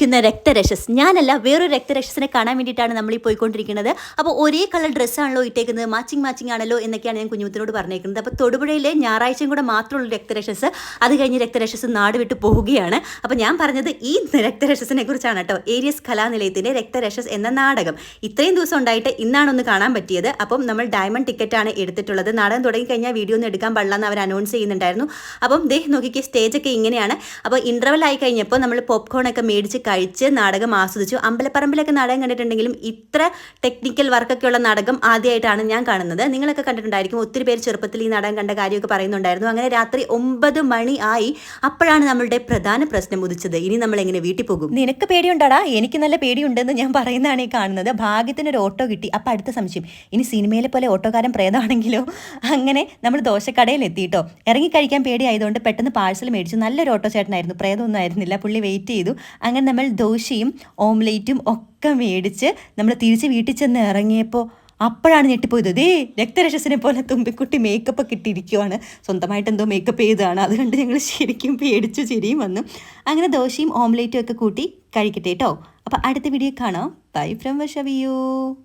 കൊതിക്കുന്ന രക്തരക്ഷസ്. ഞാനല്ല വേറൊരു രക്തരക്ഷസിനെ കാണാൻ വേണ്ടിയിട്ടാണ് നമ്മൾ ഈ പോയിക്കൊണ്ടിരിക്കുന്നത്. അപ്പോൾ ഒരേ കളർ ഡ്രസ്സാണല്ലോ ഇട്ടേക്കുന്നത്. മാച്ചിങ് മാച്ചിങ് ആണല്ലോ എന്നൊക്കെയാണ് ഞാൻ കുഞ്ഞുമുത്തിനോട് പറഞ്ഞേക്കുന്നത്. അപ്പോൾ തൊടുപുഴയിലെ ഞായറാഴ്ചയും കൂടെ മാത്രമുള്ള രക്തരക്ഷസ് അത് കഴിഞ്ഞ് രക്തരക്ഷസ് നാട് വിട്ട് പോവുകയാണ് അപ്പോൾ ഞാൻ പറഞ്ഞത് ഈ രക്തരക്ഷസിനെ കുറിച്ചാണ് കേട്ടോ. ഏരിയസ് കലാനിലയത്തിന്റെ രക്തരക്ഷസ് എന്ന നാടകം. ഇത്രയും ദിവസം ഉണ്ടായിട്ട് ഇന്നാണ് ഒന്ന് കാണാൻ പറ്റിയത്. അപ്പം നമ്മൾ ഡയമണ്ട് ടിക്കറ്റാണ് എടുത്തിട്ടുള്ളത്. നാടകം തുടങ്ങി കഴിഞ്ഞാൽ വീഡിയോ ഒന്നും എടുക്കാൻ പാടില്ല എന്ന് അവർ അനൗൺസ് ചെയ്യുന്നുണ്ടായിരുന്നു. അപ്പം ദേ നോക്കിക്കേ സ്റ്റേജൊക്കെ ഇങ്ങനെയാണ്. അപ്പോൾ ഇന്റർവൽ ആയി കഴിഞ്ഞപ്പോൾ നമ്മൾ പോപ്കോൺ ഒക്കെ മേടിച്ച് കഴിച്ച് നാടകം ആസ്വദിച്ചു. അമ്പലപ്പറമ്പിലൊക്കെ നാടകം കണ്ടിട്ടുണ്ടെങ്കിലും ഇത്ര ടെക്നിക്കൽ വർക്കൊക്കെ ഉള്ള നാടകം ആദ്യമായിട്ടാണ് ഞാൻ കാണുന്നത്. നിങ്ങളൊക്കെ കണ്ടിട്ടുണ്ടായിരിക്കും ഒത്തിരി പേര് ചെറുപ്പത്തിൽ ഈ നാടകം കണ്ട കാര്യമൊക്കെ പറയുന്നുണ്ടായിരുന്നു. അങ്ങനെ രാത്രി ഒമ്പത് മണി ആയി അപ്പോഴാണ് നമ്മളുടെ പ്രധാന പ്രശ്നം ഉദിച്ചത്. ഇനി നമ്മൾ എങ്ങനെ വീട്ടിൽ പോകും? നിനക്ക് പേടിയുണ്ടാടാ. എനിക്ക് നല്ല പേടിയുണ്ടെന്ന് ഞാൻ പറയുന്നതാണ് ഈ കാണുന്നത്. ഭാഗ്യത്തിന് ഒരു ഓട്ടോ കിട്ടി. അപ്പം അടുത്ത സംശയം. ഇനി സിനിമയിലെ പോലെ ഓട്ടോക്കാരൻ പ്രേതമാണെങ്കിലോ? അങ്ങനെ നമ്മൾ ദോശക്കടയിൽ എത്തിയിട്ടോ? ഇറങ്ങി കഴിക്കാൻ പേടിയായതുകൊണ്ട് പെട്ടെന്ന് പാഴ്സൽ മേടിച്ചു. നല്ലൊരു ഓട്ടോ ചേട്ടനായിരുന്നു. പ്രേതമൊന്നും ആയിരുന്നില്ല. പുള്ളി വെയിറ്റ് ചെയ്തു. അങ്ങനെ നമ്മൾ ദോശയും ഓംലേറ്റും ഒക്കെ മേടിച്ച് നമ്മൾ തിരിച്ച് വീട്ടിൽ ചെന്ന് ഇറങ്ങിയപ്പോൾ അപ്പോഴാണ് ഞെട്ടിപ്പോയത്. ദേ രക്തരക്ഷസിനെ പോലെ തുമ്പിക്കുട്ടി മേക്കപ്പ് ഒക്കെ ഇട്ടിരിക്കുവാണ്. സ്വന്തമായിട്ട് എന്തോ മേക്കപ്പ് ചെയ്തതാണ്. അതുകൊണ്ട് ഞങ്ങൾ ശരിക്കും പേടിച്ചു ചിരിയും വന്നു. അങ്ങനെ ദോശയും ഓംലേറ്റും ഒക്കെ കൂട്ടി കഴിക്കട്ടെ കേട്ടോ അപ്പോൾ അടുത്ത വീഡിയോ കാണാം. Bye from വഷവിയോ.